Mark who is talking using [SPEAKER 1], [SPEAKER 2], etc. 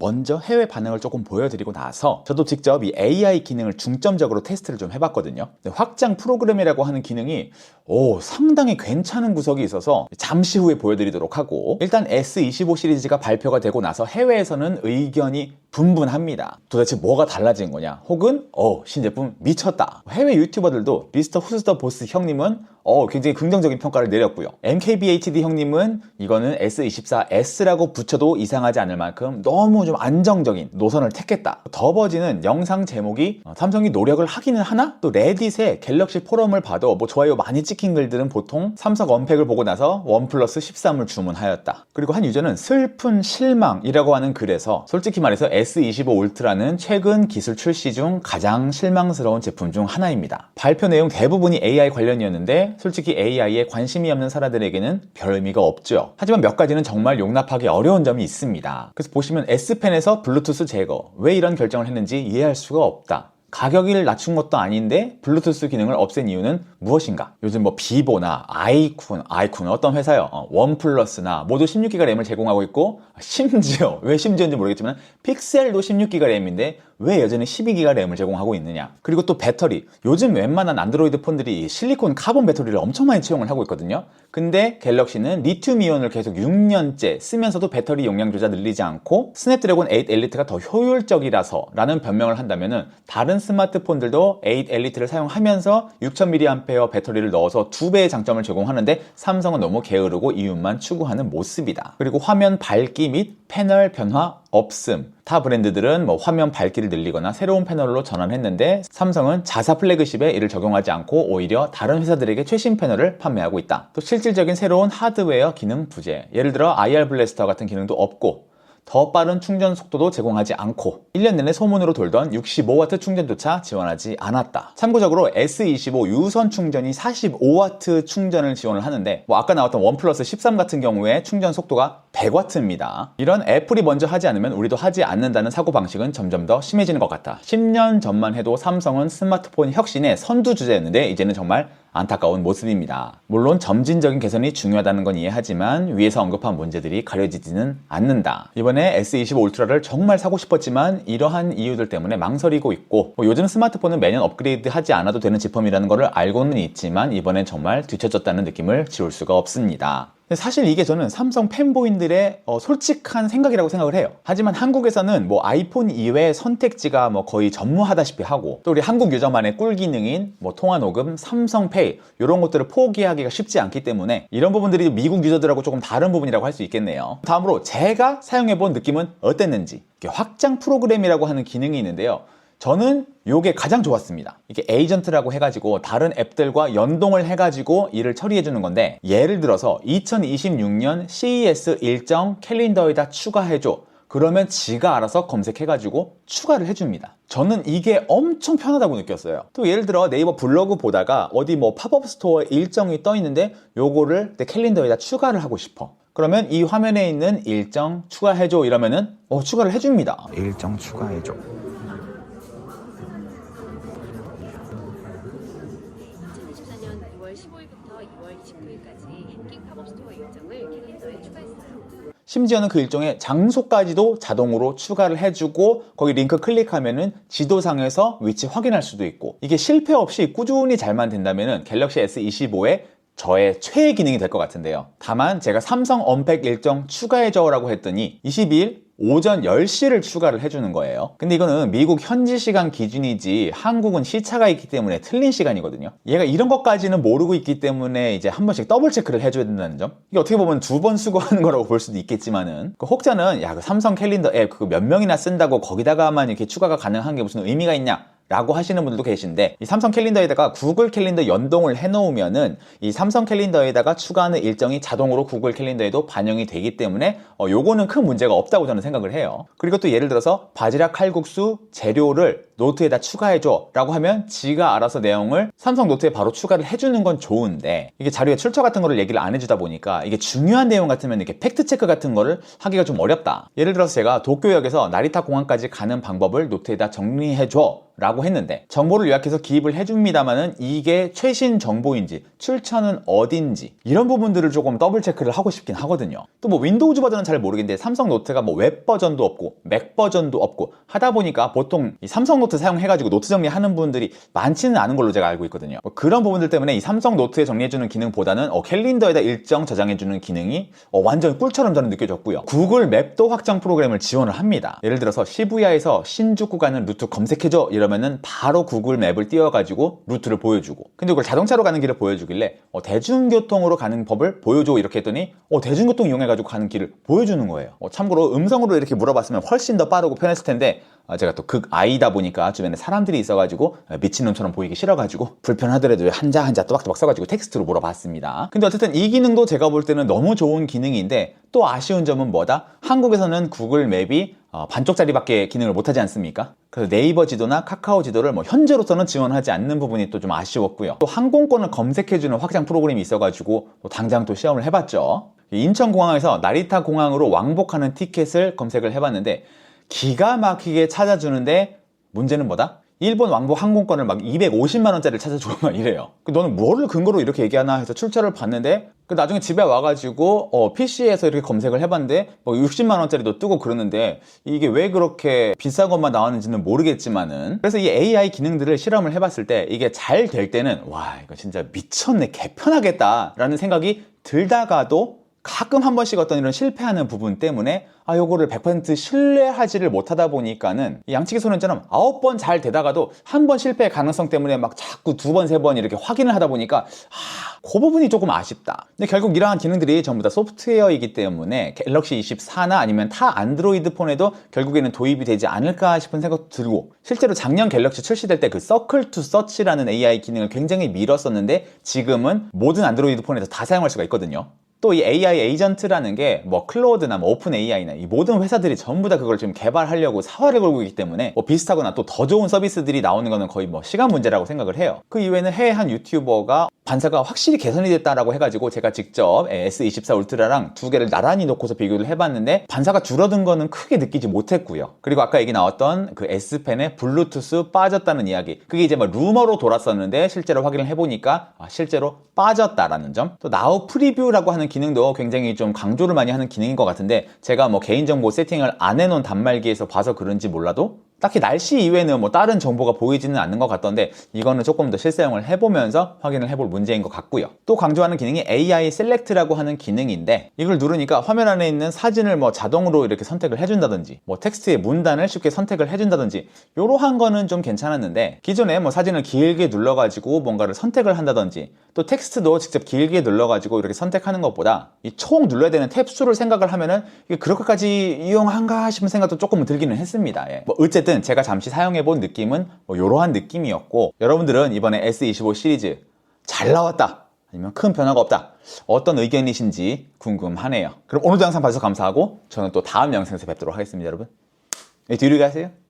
[SPEAKER 1] 먼저 해외 반응을 조금 보여드리고 나서 저도 직접 이 AI 기능을 중점적으로 테스트를 좀 해봤거든요. 확장 프로그램이라고 하는 기능이 오, 상당히 괜찮은 구석이 있어서 잠시 후에 보여드리도록 하고 일단 S25 시리즈가 발표가 되고 나서 해외에서는 의견이 분분합니다. 도대체 뭐가 달라진 거냐? 혹은 어, 신제품 미쳤다. 해외 유튜버들도 미스터 후스더 보스 형님은 어, 굉장히 긍정적인 평가를 내렸고요. MKBHD 형님은 이거는 S24S라고 붙여도 이상하지 않을 만큼 너무 좀 안정적인 노선을 택했다. 더버지는 영상 제목이 어, 삼성이 노력을 하기는 하나? 또 레딧의 갤럭시 포럼을 봐도 뭐 좋아요 많이 찍힌 글들은 보통 삼성 언팩을 보고 나서 원 플러스 13을 주문하였다. 그리고 한 유저는 슬픈 실망이라고 하는 글에서 솔직히 말해서 S25 울트라는 최근 기술 출시 중 가장 실망스러운 제품 중 하나입니다. 발표 내용 대부분이 AI 관련이었는데 솔직히 AI에 관심이 없는 사람들에게는 별 의미가 없죠. 하지만 몇 가지는 정말 용납하기 어려운 점이 있습니다. 그래서 보시면 S펜에서 블루투스 제거, 왜 이런 결정을 했는지 이해할 수가 없다. 가격을 낮춘 것도 아닌데 블루투스 기능을 없앤 이유는 무엇인가? 요즘 뭐 비보나 아이쿤, 아이쿤 어떤 회사요? 어, 원플러스나 모두 16기가 램을 제공하고 있고 심지어 왜 심지어인지 모르겠지만 픽셀도 16기가 램인데 왜 여전히 12기가 램을 제공하고 있느냐? 그리고 또 배터리. 요즘 웬만한 안드로이드 폰들이 실리콘 카본 배터리를 엄청 많이 채용을 하고 있거든요. 근데 갤럭시는 리튬 이온을 계속 6년째 쓰면서도 배터리 용량 조작 늘리지 않고 스냅드래곤 8 엘리트가 더 효율적이라서 라는 변명을 한다면은 다른 스마트폰들도 8 엘리트를 사용하면서 6000mAh 배터리를 넣어서 두 배의 장점을 제공하는데 삼성은 너무 게으르고 이윤만 추구하는 모습이다. 그리고 화면 밝기 및 패널 변화 없음. 타 브랜드들은 뭐 화면 밝기를 늘리거나 새로운 패널로 전환했는데 삼성은 자사 플래그십에 이를 적용하지 않고 오히려 다른 회사들에게 최신 패널을 판매하고 있다. 또 실질적인 새로운 하드웨어 기능 부재. 예를 들어 IR 블래스터 같은 기능도 없고 더 빠른 충전 속도도 제공하지 않고 1년 내내 소문으로 돌던 65W 충전조차 지원하지 않았다. 참고적으로 S25 유선 충전이 45W 충전을 지원을 하는데 뭐 아까 나왔던 원 플러스 13 같은 경우에 충전 속도가 100W입니다. 이런 애플이 먼저 하지 않으면 우리도 하지 않는다는 사고방식은 점점 더 심해지는 것 같다. 10년 전만 해도 삼성은 스마트폰 혁신의 선두주자였는데 이제는 정말 안타까운 모습입니다. 물론 점진적인 개선이 중요하다는 건 이해하지만 위에서 언급한 문제들이 가려지지는 않는다. 이번에 S25 울트라를 정말 사고 싶었지만 이러한 이유들 때문에 망설이고 있고 뭐 요즘 스마트폰은 매년 업그레이드 하지 않아도 되는 제품이라는 것을 알고는 있지만 이번엔 정말 뒤처졌다는 느낌을 지울 수가 없습니다. 사실 이게 저는 삼성 팬보인들의 어, 솔직한 생각이라고 생각을 해요. 하지만 한국에서는 뭐 아이폰 이외의 선택지가 뭐 거의 전무하다시피 하고 또 우리 한국 유저만의 꿀 기능인 뭐 통화 녹음, 삼성페이 이런 것들을 포기하기가 쉽지 않기 때문에 이런 부분들이 미국 유저들하고 조금 다른 부분이라고 할 수 있겠네요. 다음으로 제가 사용해본 느낌은 어땠는지 확장 프로그램이라고 하는 기능이 있는데요. 저는 이게 가장 좋았습니다. 이게 에이전트라고 해가지고 다른 앱들과 연동을 해가지고 일을 처리해 주는 건데 예를 들어서 2026년 CES 일정 캘린더에다 추가해줘. 그러면 지가 알아서 검색해가지고 추가를 해줍니다. 저는 이게 엄청 편하다고 느꼈어요. 또 예를 들어 네이버 블로그 보다가 어디 뭐 팝업 스토어 일정이 떠 있는데 요거를 내 캘린더에다 추가를 하고 싶어. 그러면 이 화면에 있는 일정 추가해줘 이러면은 어, 추가를 해줍니다.
[SPEAKER 2] 일정 추가해줘.
[SPEAKER 3] 2024년 2월 15일부터 2월 29일까지 행킹 팝업 스토어 일정을 캘린더에 추가했어요.
[SPEAKER 1] 심지어는 그 일종의 장소까지도 자동으로 추가를 해주고 거기 링크 클릭하면은 지도상에서 위치 확인할 수도 있고 이게 실패 없이 꾸준히 잘만 된다면은 갤럭시 S25의 저의 최애 기능이 될 것 같은데요. 다만 제가 삼성 언팩 일정 추가해줘라고 했더니 22일 오전 10시를 추가를 해주는 거예요. 근데 이거는 미국 현지 시간 기준이지 한국은 시차가 있기 때문에 틀린 시간이거든요. 얘가 이런 것까지는 모르고 있기 때문에 이제 한 번씩 더블 체크를 해줘야 된다는 점. 이게 어떻게 보면 두 번 수고하는 거라고 볼 수도 있겠지만은 그 혹자는 야, 그 삼성 캘린더 앱 그거 몇 명이나 쓴다고 거기다가만 이렇게 추가가 가능한 게 무슨 의미가 있냐? 라고 하시는 분들도 계신데 이 삼성 캘린더에다가 구글 캘린더 연동을 해 놓으면은 이 삼성 캘린더에다가 추가하는 일정이 자동으로 구글 캘린더에도 반영이 되기 때문에 어 요거는 큰 문제가 없다고 저는 생각을 해요. 그리고 또 예를 들어서 바지락 칼국수 재료를 노트에다 추가해줘 라고 하면 지가 알아서 내용을 삼성 노트에 바로 추가를 해주는 건 좋은데 이게 자료의 출처 같은 거를 얘기를 안 해주다 보니까 이게 중요한 내용 같으면 이렇게 팩트체크 같은 거를 하기가 좀 어렵다 예를 들어서 제가 도쿄역에서 나리타 공항까지 가는 방법을 노트에다 정리해줘 라고 라고 했는데 정보를 요약해서 기입을 해줍니다만은 이게 최신 정보인지 출처는 어딘지 이런 부분들을 조금 더블 체크를 하고 싶긴 하거든요. 또 뭐 윈도우즈 버전은 잘 모르겠는데 삼성 노트가 뭐 웹 버전도 없고 맥 버전도 없고 하다 보니까 보통 이 삼성 노트 사용해가지고 노트 정리하는 분들이 많지는 않은 걸로 제가 알고 있거든요. 뭐 그런 부분들 때문에 이 삼성 노트에 정리해주는 기능보다는 어, 캘린더에다 일정 저장해주는 기능이 어, 완전 꿀처럼 저는 느껴졌고요. 구글 맵도 확장 프로그램을 지원을 합니다. 예를 들어서 시부야에서 신주쿠 가는 루트 검색해줘 이러면은 바로 구글 맵을 띄워가지고 루트를 보여주고 근데 이걸 자동차로 가는 길을 보여주길래 어, 대중교통으로 가는 법을 보여줘 이렇게 했더니 어, 대중교통 이용해가지고 가는 길을 보여주는 거예요. 어, 참고로 음성으로 이렇게 물어봤으면 훨씬 더 빠르고 편했을 텐데 아, 제가 또 극 아이다 보니까 주변에 사람들이 있어가지고 아, 미친놈처럼 보이기 싫어가지고 불편하더라도 한자 한자 또박또박 써가지고 텍스트로 물어봤습니다. 근데 어쨌든 이 기능도 제가 볼 때는 너무 좋은 기능인데 또 아쉬운 점은 뭐다? 한국에서는 구글 맵이 어, 반쪽짜리밖에 기능을 못하지 않습니까? 그래서 네이버 지도나 카카오 지도를 뭐 현재로서는 지원하지 않는 부분이 또 좀 아쉬웠고요. 또 항공권을 검색해주는 확장 프로그램이 있어가지고 또 당장 또 시험을 해봤죠. 인천공항에서 나리타 공항으로 왕복하는 티켓을 검색을 해봤는데 기가 막히게 찾아주는데 문제는 뭐다? 일본 왕복 항공권을 막 250만 원짜리를 찾아주고 막 이래요. 그 너는 뭐를 근거로 이렇게 얘기하나 해서 출처를 봤는데 그 나중에 집에 와가지고 어, PC에서 이렇게 검색을 해봤는데 뭐 60만 원짜리도 뜨고 그러는데 이게 왜 그렇게 비싼 것만 나왔는지는 모르겠지만은 그래서 이 AI 기능들을 실험을 해봤을 때 이게 잘 될 때는 와 이거 진짜 미쳤네 개편하겠다 라는 생각이 들다가도 가끔 한 번씩 어떤 이런 실패하는 부분 때문에 아 요거를 100% 신뢰하지를 못하다 보니까는 이 양치기 소년처럼 아홉 번 잘 되다가도 한 번 실패 가능성 때문에 막 자꾸 두 번 세 번 이렇게 확인을 하다 보니까 아, 그 부분이 조금 아쉽다. 근데 결국 이러한 기능들이 전부 다 소프트웨어이기 때문에 갤럭시 24나 아니면 타 안드로이드 폰에도 결국에는 도입이 되지 않을까 싶은 생각도 들고 실제로 작년 갤럭시 출시될 때 그 서클 투 서치라는 AI 기능을 굉장히 밀었었는데 지금은 모든 안드로이드 폰에서 다 사용할 수가 있거든요. 또 이 AI 에이전트라는 게 뭐 클로우드나 뭐 오픈 AI나 이 모든 회사들이 전부 다 그걸 지금 개발하려고 사활을 걸고 있기 때문에 뭐 비슷하거나 또 더 좋은 서비스들이 나오는 거는 거의 뭐 시간 문제라고 생각을 해요. 그 이외에는 해외 한 유튜버가 반사가 확실히 개선이 됐다라고 해가지고 제가 직접 S24 울트라랑 두 개를 나란히 놓고서 비교를 해봤는데 반사가 줄어든 거는 크게 느끼지 못했고요. 그리고 아까 얘기 나왔던 그 S펜에 블루투스 빠졌다는 이야기. 그게 이제 뭐 루머로 돌았었는데 실제로 확인을 해보니까 아, 실제로 빠졌다라는 점. 또 나우 프리뷰라고 하는 기능도 굉장히 좀 강조를 많이 하는 기능인 것 같은데 제가 뭐 개인정보 세팅을 안 해놓은 단말기에서 봐서 그런지 몰라도 딱히 날씨 이외에는 뭐 다른 정보가 보이지는 않는 것 같던데 이거는 조금 더 실사용을 해보면서 확인을 해볼 문제인 것 같고요. 또 강조하는 기능이 AI 셀렉트라고 하는 기능인데 이걸 누르니까 화면 안에 있는 사진을 뭐 자동으로 이렇게 선택을 해준다든지 뭐 텍스트의 문단을 쉽게 선택을 해준다든지 이러한 거는 좀 괜찮았는데 기존에 뭐 사진을 길게 눌러가지고 뭔가를 선택을 한다든지 또 텍스트도 직접 길게 눌러가지고 이렇게 선택하는 것보다 이 총 눌러야 되는 탭 수를 생각을 하면은 이게 그렇게까지 이용한가 싶은 생각도 조금 들기는 했습니다. 예. 뭐 어쨌든 제가 잠시 사용해본 느낌은 뭐 이러한 느낌이었고 여러분들은 이번에 S25 시리즈 잘 나왔다 아니면 큰 변화가 없다 어떤 의견이신지 궁금하네요. 그럼 오늘도 영상 봐주셔서 감사하고 저는 또 다음 영상에서 뵙도록 하겠습니다, 여러분. 네, 뒤로 가세요.